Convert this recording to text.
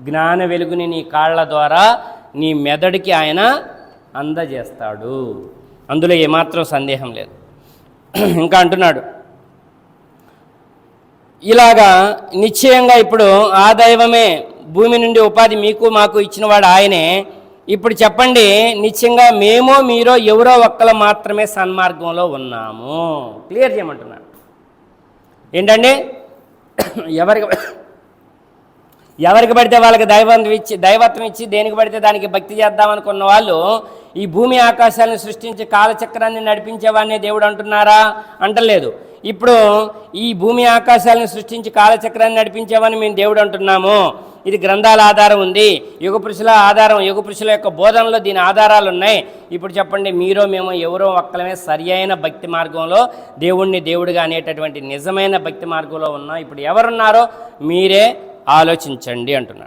జ్ఞాన వెలుగుని నీ కాళ్ళ ద్వారా నీ మెదడుకి ఆయన అందజేస్తాడు. అందులో ఏమాత్రం సందేహం లేదు. ఇంకా అంటున్నాడు. ఇలాగా నిశ్చయంగా ఇప్పుడు ఆ దైవమే భూమి నుండి ఉపాధి మీకు మాకు ఇచ్చినవాడు ఆయనే. ఇప్పుడు చెప్పండి నిశ్చయంగా మేమో మీరో ఎవరో ఒక్కరు మాత్రమే సన్మార్గంలో ఉన్నాము. క్లియర్ చేయమంటున్నాడు. ఏంటండి? ఎవరికి ఎవరికి పడితే వాళ్ళకి దైవం ఇచ్చి దైవత్వం ఇచ్చి దేనికి పడితే దానికి భక్తి చేద్దామనుకున్న వాళ్ళు ఈ భూమి ఆకాశాలను సృష్టించి కాలచక్రాన్ని నడిపించేవాడిని దేవుడు అంటున్నారా? అంటలేదు. ఇప్పుడు ఈ భూమి ఆకాశాలను సృష్టించి కాలచక్రాన్ని నడిపించేవాడిని మేము దేవుడు అంటున్నాము. ఇది గ్రంథాల ఆధారం ఉంది. యుగ పురుషుల ఆధారం యుగ పురుషుల యొక్క బోధనలో దీని ఆధారాలు ఉన్నాయి. ఇప్పుడు చెప్పండి మీరో మేము ఎవరో ఒక్కలమే సరి అయిన భక్తి మార్గంలో దేవుణ్ణి దేవుడిగా అనేటటువంటి నిజమైన భక్తి మార్గంలో ఉన్నాం. ఇప్పుడు ఎవరున్నారో మీరే ఆలోచించండి అంటున్నాడు.